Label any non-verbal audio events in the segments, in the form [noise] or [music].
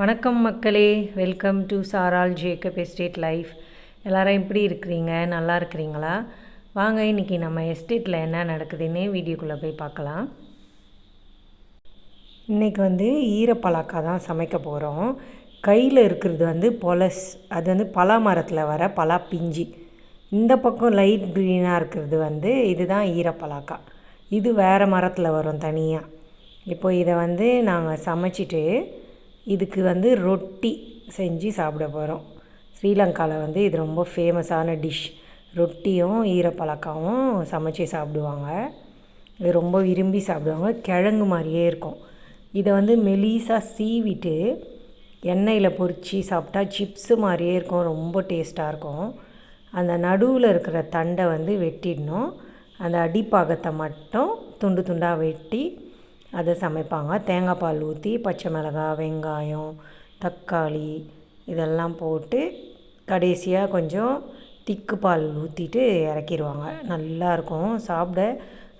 வணக்கம் மக்களே. Welcome to சாரால் ஜேக்கப் எஸ்டேட் லைஃப் எல்லாரும் எப்படி இருக்கிறீங்க? நல்லா இருக்கிறீங்களா? வாங்க இன்றைக்கி நம்ம எஸ்டேட்டில் என்ன நடக்குதுன்னே வீடியோக்குள்ளே போய் பார்க்கலாம். இன்றைக்கி வந்து ஈரப்பலாக்கா தான் சமைக்க போகிறோம் கையில் இருக்கிறது வந்து பொலஸ். அது வந்து பலா மரத்தில் வர பலா பிஞ்சி இந்த பக்கம் லைட் க்ரீனாக இருக்கிறது வந்து இதுதான் ஈரப்பலாக்கா இது வேறு மரத்தில் வரும் தனியாக இப்போ இதை வந்து நாங்கள் சமைச்சிட்டு இதுக்கு வந்து ரொட்டி செஞ்சு சாப்பிட போகிறோம் ஸ்ரீலங்காவில் வந்து இது ரொம்ப ஃபேமஸான டிஷ் ரொட்டியும் ஈரப்பழக்காவும் சமைச்சு சாப்பிடுவாங்க. இது ரொம்ப விரும்பி சாப்பிடுவாங்க. கிழங்கு மாதிரியே இருக்கும். இதை வந்து மெலிசாக சீவிட்டு எண்ணெயில் பொரித்து சாப்பிட்டா சிப்ஸு மாதிரியே இருக்கும். ரொம்ப டேஸ்ட்டாக இருக்கும். அந்த நடுவில் இருக்கிற தண்டை வந்து வெட்டிடணும். அந்த அடிப்பாகத்தை மட்டும் துண்டு துண்டாக வெட்டி அதை சமைப்பாங்க. தேங்காய் பால் ஊற்றி பச்சை மிளகாய் வெங்காயம் தக்காளி இதெல்லாம் போட்டு கடைசியாக கொஞ்சம் திக்கு பால் ஊற்றிட்டு இறக்கிடுவாங்க நல்லாயிருக்கும் சாப்பிட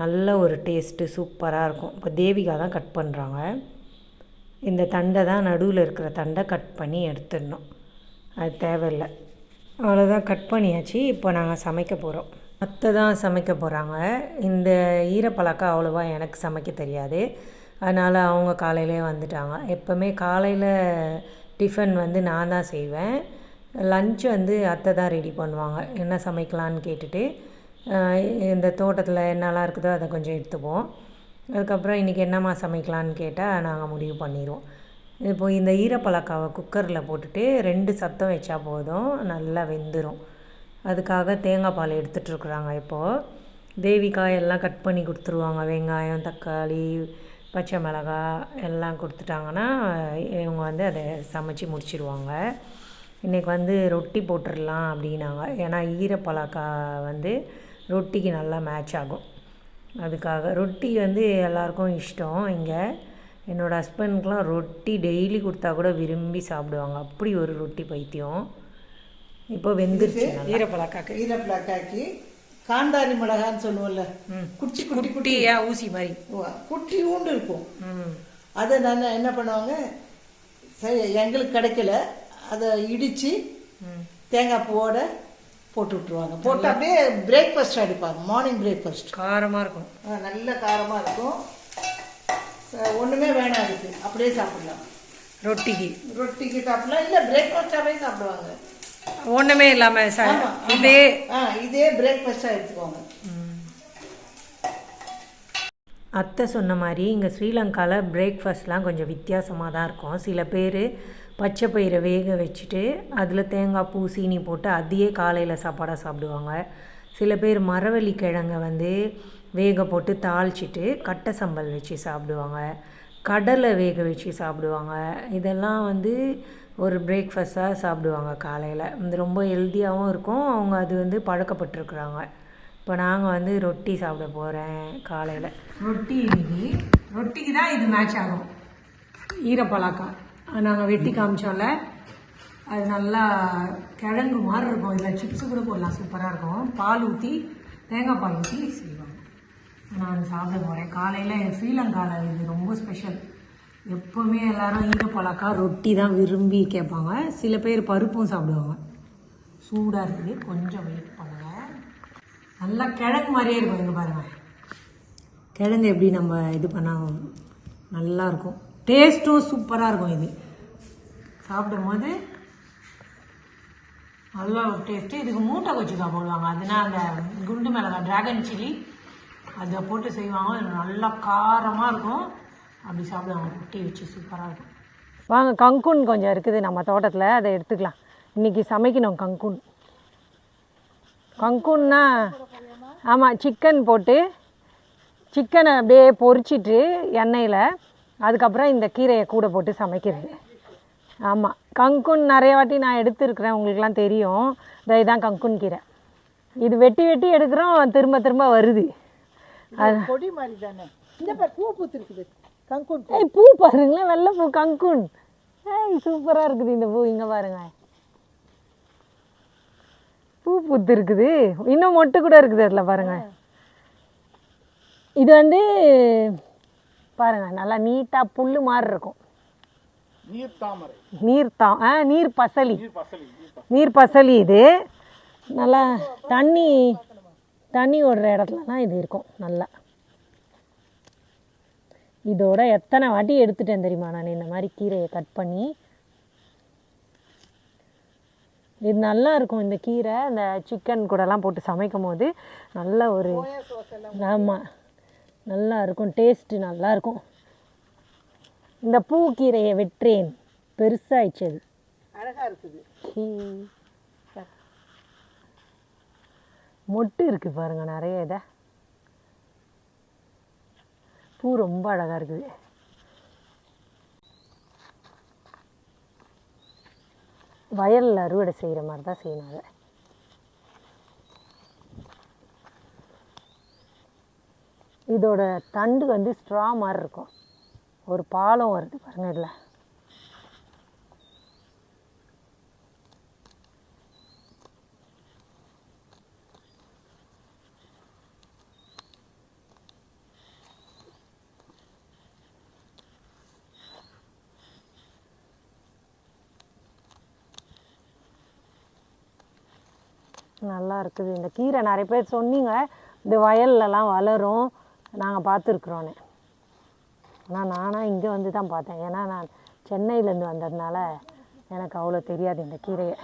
நல்ல ஒரு டேஸ்ட்டு சூப்பராக இருக்கும். இப்போ தேவிகா தான் கட் பண்ணுறாங்க இந்த தண்டை தான் நடுவில் இருக்கிற தண்டை கட் பண்ணி எடுத்துடணும். அது தேவையில்லை. அவ்வளோதான் கட் பண்ணியாச்சு. இப்போ நாங்கள் சமைக்க போகிறோம் அத்தை தான் சமைக்க போகிறாங்க இந்த ஈரப்பழக்கம் அவ்வளோவா எனக்கு சமைக்க தெரியாது. அதனால் அவங்க காலையிலே வந்துட்டாங்க. எப்போவுமே காலையில் டிஃபன் வந்து நான் தான் செய்வேன். லஞ்ச் வந்து அத்தை தான் ரெடி பண்ணுவாங்க. என்ன சமைக்கலான்னு கேட்டுட்டு இந்த தோட்டத்தில் என்னெல்லாம் இருக்குதோ அதை கொஞ்சம் எடுத்துப்போம். அதுக்கப்புறம் இன்றைக்கி என்னம்மா சமைக்கலான்னு கேட்டால் நாங்கள் முடிவு பண்ணிடுவோம் இப்போது இந்த ஈரப்பழக்காவை குக்கரில் போட்டுட்டு ரெண்டு சத்தம் வச்சா போதும். நல்லா வெந்துடும் அதுக்காக தேங்காய் பால் எடுத்துகிட்ருக்குறாங்க இப்போது தேவிக்காய் எல்லாம் கட் பண்ணி கொடுத்துருவாங்க. வெங்காயம் தக்காளி பச்சை மிளகாய் எல்லாம் கொடுத்துட்டாங்கன்னா இவங்க வந்து அதை சமைச்சு முடிச்சிடுவாங்க இன்றைக்கி வந்து ரொட்டி போட்டுடலாம் அப்படின்னாங்க. ஏன்னா ஈரப்பழக்கா வந்து ரொட்டிக்கு நல்லா மேட்ச் ஆகும். அதுக்காக ரொட்டி வந்து எல்லாருக்கும் இஷ்டம். இங்கே என்னோடய ஹஸ்பண்ட்க்கெலாம் ரொட்டி டெய்லி கொடுத்தா கூட விரும்பி சாப்பிடுவாங்க. அப்படி ஒரு ரொட்டி பைத்தியம். இப்போ வெந்துருச்சு ஈரப்பழக்காக்கு ஈரப்பிளாக்காக்கி காந்தாரி மிளகான்னு சொல்லுவோம்ல. குச்சி குட்டி குட்டி குட்டியா ஊசி மாதிரி. ஓ, குட்டி ஊண்டு இருக்கும். ம். அதை நான் என்ன பண்ணுவாங்க சரி எங்களுக்கு கிடைக்கல. அதை இடித்து தேங்காய் பூவோட போட்டு விட்ருவாங்க போட்டு அப்படியே பிரேக்ஃபாஸ்ட் அடிப்பாங்க. மார்னிங் பிரேக்ஃபாஸ்ட் காரமாக இருக்கும். நல்ல காரமாக இருக்கும். ஒண்ணுமே வேணாம் அதுக்கு. அப்படியே சாப்பிடலாம். ரொட்டிக்கு. ரொட்டிக்கு சாப்பிடலாம். இல்லை பிரேக்ஃபாஸ்டாகவே சாப்பிடுவாங்க. ஒன்றுமே இல்லாமல். இதே இதே பிரேக்ஃபாஸ்ட்டாக எடுத்துக்கோங்க. அத்தை சொன்ன மாதிரி இங்கே ஸ்ரீலங்காவில் பிரேக்ஃபாஸ்ட்லாம் கொஞ்சம் வித்தியாசமாக தான் இருக்கும். சில பேர் பச்சை பயிரை வேக வச்சுட்டு அதில் தேங்காய் பூ சீனி போட்டு அதையே காலையில் சாப்பாடாக சாப்பிடுவாங்க. சில பேர் மரவள்ளி கிழங்கை வந்து வேக போட்டு தாளிச்சிட்டு கட்டை சம்பல் வச்சு சாப்பிடுவாங்க. கடலை வேக வச்சு சாப்பிடுவாங்க. இதெல்லாம் வந்து ஒரு பிரேக்ஃபாஸ்ட்டாக சாப்பிடுவாங்க காலையில். இது ரொம்ப ஹெல்த்தியாகவும் இருக்கும். அவங்க அது வந்து பழக்கப்பட்டிருக்குறாங்க. இப்போ நாங்கள் வந்து ரொட்டி சாப்பிட போகிறேன் காலையில். ரொட்டி இன்னைக்கு. ரொட்டிக்கு தான் இது மேட்ச் ஆகும். ஈரப்பழக்கா நாங்கள் வெட்டி காமிச்சோம்ல. அது நல்லா கிழங்கு மாதிரி இருக்கும். இதில் சிப்ஸு கூட போடலாம். சூப்பராக இருக்கும். பால் ஊற்றி தேங்காய் பால் ஊற்றி செய்வாங்க. நான் சாப்பிட போகிறேன் காலையில் ஸ்ரீலங்காவில் இது ரொம்ப ஸ்பெஷல் எப்போவுமே எல்லாரும் ஈரப்பழக்கா ரொட்டி தான் விரும்பி கேட்பாங்க. சில பேர் பருப்பும் சாப்பிடுவாங்க. சூடாக இருக்குது. கொஞ்சம் வெயிட் பண்ணுங்கள் நல்லா கிழங்கு மாதிரியே இருக்கும் இங்கே பாருங்கள் கிழங்கு எப்படி நம்ம இது பண்ணால் நல்லாயிருக்கும் டேஸ்ட்டும் சூப்பராக இருக்கும் இது. சாப்பிடும் போது நல்ல ஒரு டேஸ்ட்டு இதுக்கு மூட்டை கொச்சிக்காய் போடுவாங்க. அதுனா அந்த குண்டு மிளகாய் டிராகன் சில்லி அதை போட்டு செய்வாங்க. நல்லா காரமாக இருக்கும். அப்படி சாப்பிடுவாங்க. ரொட்டி வச்சு சூப்பராக இருக்கும். வாங்க கங்குன் கொஞ்சம் இருக்குது. நம்ம தோட்டத்தில் அதை எடுத்துக்கலாம். இன்றைக்கி சமைக்கணும் கங்குன். கங்குன்னா ஆமாம் சிக்கன் போட்டு சிக்கனை அப்படியே பொரிச்சிட்டு எண்ணெயில் அதுக்கப்புறம் இந்த கீரையை கூட போட்டு சமைக்கிறது. ஆமாம் கங்குன் நிறைய வாட்டி நான் எடுத்துருக்குறேன். உங்களுக்குலாம் தெரியும். இந்த இதான் கங்குன் கீரை. இது வெட்டி வெட்டி எடுக்கிறோம் திரும்ப திரும்ப வருது. அது கொடி மாதிரி தானே? இந்த பாரு பூ பூத்துருக்குது. கங்குன் ஏய் பூ பாருங்களேன் வெள்ளை பூ கங்குன். ஏய் சூப்பராக இருக்குது இந்த பூ. இங்கே பாருங்க. பூ பூத்து இருக்குது. இன்னும் மொட்டு கூட இருக்குது அதில் பாருங்க. இது வந்து பாருங்க நல்லா நீட்டாக புல் மாதிரி இருக்கும். நீர் தாமரை. நீர் தா ஆ நீர் பசலி. நீர் பசலி நீர் பசலி. நீர் பசலி இது. நல்லா தண்ணி தண்ணி ஓடுற இடத்துலலாம் இது இருக்கும் நல்லா. இதோட எத்தனை வாட்டி எடுத்துட்டேன் தெரியுமா நான் இந்த மாதிரி கீரையை கட் பண்ணி? இது நல்லா இருக்கும் இந்த கீரை இந்த சிக்கன் கூடலாம் போட்டு சமைக்கும் போது நல்ல ஒரு ஆமாம் நல்லா இருக்கும் டேஸ்ட்டு நல்லா இருக்கும். இந்த பூக்கீரையை வெற்றேன் பெருசாகிடுச்சு அது அழகா இருக்குது. மொட்டு இருக்கு பாருங்க நிறைய இதை. பூ ரொம்ப அழகா இருக்குது. வயலில் அறுவடை செய்கிற மாதிரி தான் செய்யணும் அதை. இதோட தண்டு வந்து ஸ்ட்ரா மாதிரி இருக்கும். ஒரு பாலம் வருது பாருங்க இதில். நல்லா இருக்குது. இந்த கீரை நிறைய பேர் சொன்னீங்க இந்த வயல்லலாம் வளரும். நாங்கள் பார்த்துருக்குறோன்னு. ஆனால் நானாக இங்கே வந்து தான் பார்த்தேன். ஏன்னா நான் சென்னையிலேருந்து வந்ததுனால எனக்கு அவ்வளோ தெரியாது இந்த கீரையை.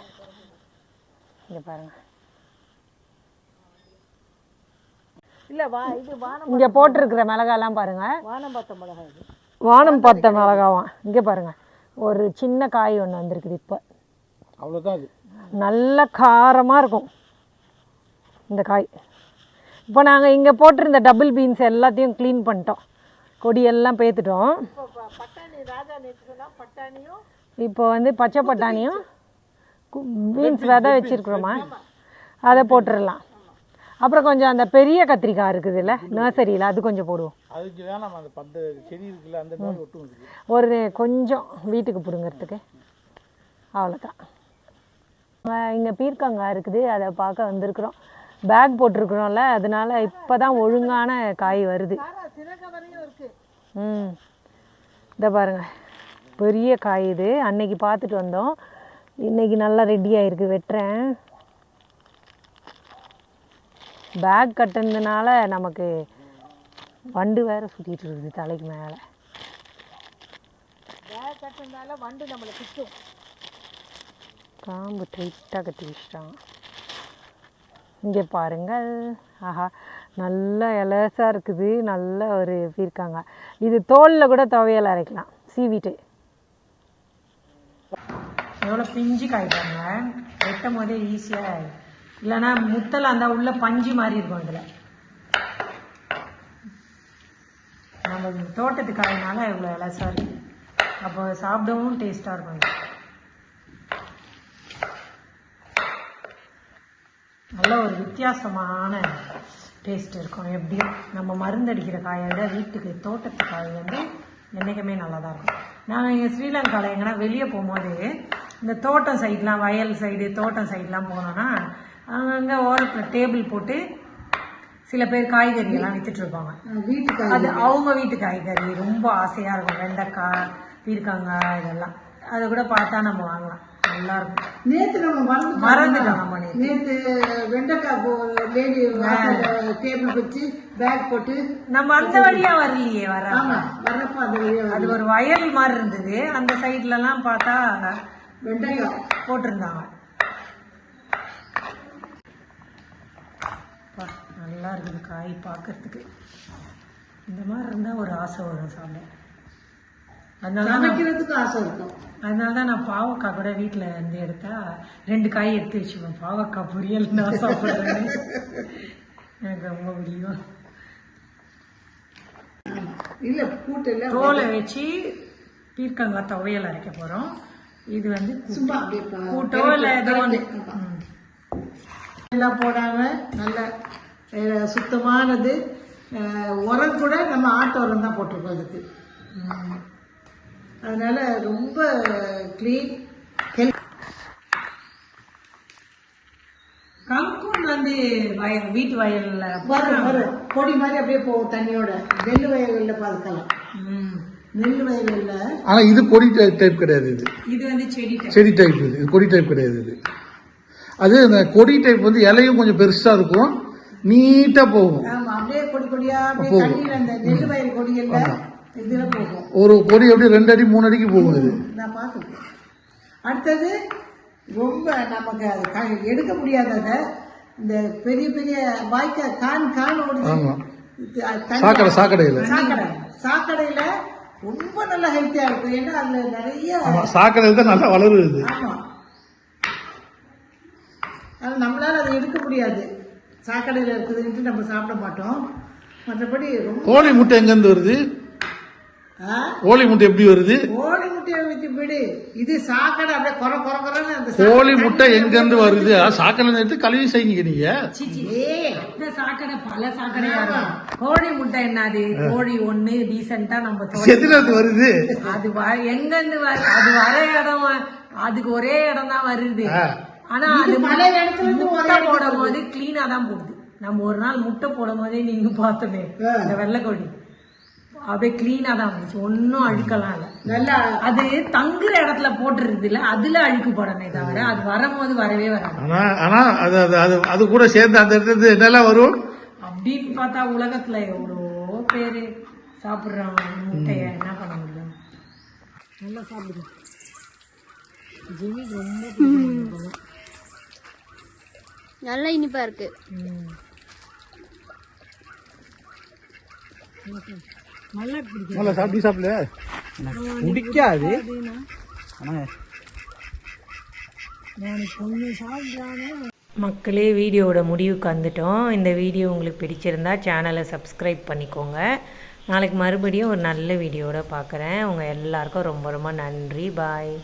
இங்கே பாருங்கள் இல்ல வா இது வானம் இங்கே போட்டிருக்கிற மிளகாலாம் பாருங்கள் வானம் பார்த்த மிளகா இது. வானம் பார்த்த மிளகாவாம். இங்கே பாருங்கள் ஒரு சின்ன காய் ஒன்று வந்திருக்குது இப்போ. அவ்வளோதான் அது. நல்ல காரமாக இருக்கும். இந்த காய். இப்போ நாங்கள் இங்கே போட்டிருந்த டபுள் பீன்ஸ் எல்லாத்தையும் க்ளீன் பண்ணிட்டோம். கொடியெல்லாம் பேத்துட்டோம். இப்போ ப- பட்டாணி ராஜா நேற்று சொன்னா பட்டாணியும் இப்போ வந்து பச்சை பட்டாணியும் பீன்ஸ் விதை வச்சுருக்குறோமா? அதை போட்டுடலாம் அப்புறம் கொஞ்சம் அந்த பெரிய கத்திரிக்காய் இருக்குதுல்ல நர்சரியில் அது கொஞ்சம் போடுவோம். அதுக்கு வேணாம் அந்த பந்த செடி இருக்குல்ல அந்த மாதிரி ஒட்டும் இருக்குது ஒரு கொஞ்சம் வீட்டுக்கு பிடுங்கிறதுக்கு. அவ்வளோதான் இங்கே பீர்க்கங்காய் இருக்குது அதை பார்க்க வந்திருக்கிறோம். பேக் போட்டிருக்கிறோம்ல அதனால இப்போ தான் ஒழுங்கான காய் வருது. ம். இதை பாருங்க. பெரிய காய் இது. அன்னைக்கு பார்த்துட்டு வந்தோம். இன்னைக்கு நல்லா ரெடி ஆயிருக்கு வெட்டுறேன். பேக் கட்டுனதுனால நமக்கு வண்டு வேற சுற்றிட்டு இருக்குது தலைக்கு மேலே. பேக் வண்டு நம்மளை காம்பு டைட்டாக கட்டி வச்சிட்டாங்க இங்கே பாருங்கள். ஆஹா நல்லா இலசாக இருக்குது. நல்ல ஒரு பீர்க்காங்க இது தோலில் கூட துவையல் அரைக்கலாம். சீவிட்டு. எவ்வளோ பிஞ்சு காய்ப்பாங்க வெட்டும் போதே ஈஸியாக இல்லைன்னா முத்தல் அந்த உள்ள பஞ்சு மாதிரி இருக்கும் இதில். நம்ம தோட்டத்து காயினால இவ்வளோ இலசாக இருக்குது அப்போ சாப்பிடவும் டேஸ்ட்டாக இருக்கும். நல்ல ஒரு வித்தியாசமான டேஸ்ட் இருக்கும். எப்படியும் நம்ம மருந்தடிக்கிற காயை விட வீட்டுக்கு தோட்டத்து காய் வந்து என்றைக்குமே நல்லா தான் இருக்கும். நாங்கள் இங்கே ஸ்ரீலங்காவில் எங்கன்னா வெளியே போகும்போது இந்த தோட்டம் சைட்லாம் வயல் சைடு தோட்டம் சைட்லாம் போனோன்னா அங்கங்கே ஓரத்தில் டேபிள் போட்டு சில பேர் காய்கறி எல்லாம் வித்துட்டு இருப்பாங்க. வீட்டுக்கு அது அவங்க வீட்டு காய்கறி ரொம்ப ஆசையாக இருக்கும். வெண்டைக்காய் பீர்க்கங்காய் இதெல்லாம். அதை கூட பார்த்தா நம்ம வாங்கலாம். நல்லா இருக்கும் நேத்து நம்ம மறந்து மறந்துட்டோம் நேத்து. வெண்டைக்காய் போ லேடி டேபிள் வச்சு பேக் போட்டு நம்ம அந்த வழியா வரலையே வர. ஆமா வர்றப்ப அந்த வழியா அது ஒரு வயல் மாதிரி இருந்தது. அந்த சைட்லலாம் பார்த்தா வெண்டைக்காய். போட்டிருந்தாங்க. நல்லா இருக்குது காய் பார்க்கறதுக்கு. இந்த மாதிரி இருந்தால் ஒரு ஆசை வரும் சாப்பிட சமைக்கிறதுக்கு ஆசை இருக்கும். அதனால தான் நான் பாவக்காய் கூட வீட்டில் இருந்து எடுத்தா ரெண்டு காய் எடுத்து வச்சுப்பேன். பாவக்காய் பொரியல் நான் சாப்பிட்றேன் எனக்கு ரொம்ப பிடிக்கும். இல்ல கூட்டு இல்ல தோலை வச்சு பீர்க்கங்காய் துவையல் அரைக்க போகிறோம் இது வந்து. சும்மா கூட்டோ இல்லை ஏதோ ஒன்று எல்லாம் போடாம நல்ல சுத்தமானது. உரம் கூட நம்ம ஆட்டு உரம் தான் போட்டிருக்கோம் அதுக்கு அதனால ரொம்ப க்ளீன் ஹெல்த் கங்குன் வந்து வயல் வீட்டு வயலில் வரும் பொடி மாதிரி அப்படியே போகும் தண்ணியோட. நெல் வயல்களில் பார்க்கலாம். நெல் வயலில் ஆனால் இது கொடி டைப் கிடையாது இது. இது வந்து செடி செடி டைப் இது. இது கொடி டைப் கிடையாது இது. அது இந்த கொடி டைப் வந்து இலையும் கொஞ்சம் பெருசாக இருக்கும். நீட்டாக போகும். ஆமா அப்படியே கொடி கொடியா அப்படியே தண்ணீர் அந்த நெல் வயல் கொடிகள்ல போகும் ஒரு கொடி அப்படியே ரெண்டு அடி மூணு அடிக்கு போகும் இது? நான் பார்த்துருக்கேன் அடுத்தது ரொம்ப நமக்கு அது எடுக்க முடியாதத இந்த பெரிய பெரிய வாய்க்கா கான் கான் ஆமாம் சாக்கடை சாக்கடையில். சாக்கடை. சாக்கடையில ரொம்ப நல்ல ஹெல்த்தியா இருக்கும். ஏன்னா அதுல நிறைய ஆமாம் சாக்கடையில் தான் நல்லா வளருது ஆமா. அது நம்மளால அதை எடுக்க முடியாது. சாக்கடையில இருக்குதுன்ட்டு நம்ம சாப்பிட மாட்டோம். மற்றபடி கோழி முட்டை எங்கேருந்து வருது? கோழி முட்டை எப்படி வருது? கோழி முட்டையை வச்சு விடு. இது சாக்கடை அப்படியே குறை குறை குறைன்னு அந்த கோழி முட்டை எங்கேருந்து வருது? ஆ, சாக்கடையில எடுத்து கழுவி செய்யுங்க நீங்க. இந்த சாக்கடை பல சாக்கடையா இருக்கும். கோழி முட்டை என்னது? கோழி ஒண்ணு டீசெண்டா நம்ம [laughs] செதுறது வருது? அது வ- எங்க இருந்து வர அது வர இடம் அதுக்கு ஒரே இடம் தான் வருது. ஆனா அது பல இடத்துல இருந்து ஒரே முட்டை போடும் போது கிளீனா தான் போடுது நம்ம ஒரு நாள் முட்டை போடும் போதே நீங்க பார்த்தோமே. இந்த வெள்ளைக்கோழி அப்படியே கிளீனா தான் வந்துச்சு ஒன்னும் அழுக்கலாம் இல்ல. நல்லா அது தங்குற இடத்துல போட்டுருது இல்ல அதுல அழுக்கு போடமே தவிர அது வரும்போது வரவே வராது. ஆனா ஆனா அது அது அது அது கூட சேர்ந்து அந்த இடத்துல என்னெல்லாம் வரும்? அப்படின்னு பார்த்தா உலகத்துல எவ்வளோ பேரு சாப்பிடுறாங்க முட்டைய என்ன பண்ண முடியும்? நல்லா சாப்பிடுங்க. ஜிமி ரொம்ப. நல்லா இனிப்பா இருக்கு. ம். நல்லா பிடிக்கும் நல்லா சாப்பிட்டு சாப்பிடல பிடிக்காது மக்களே வீடியோவோட முடிவுக்கு வந்துட்டோம். இந்த வீடியோ உங்களுக்கு பிடிச்சிருந்தா சேனலை சப்ஸ்கிரைப் பண்ணிக்கோங்க. நாளைக்கு மறுபடியும் ஒரு நல்ல வீடியோவோட பார்க்குறேன். உங்கள் எல்லாருக்கும் ரொம்ப ரொம்ப நன்றி. பாய்.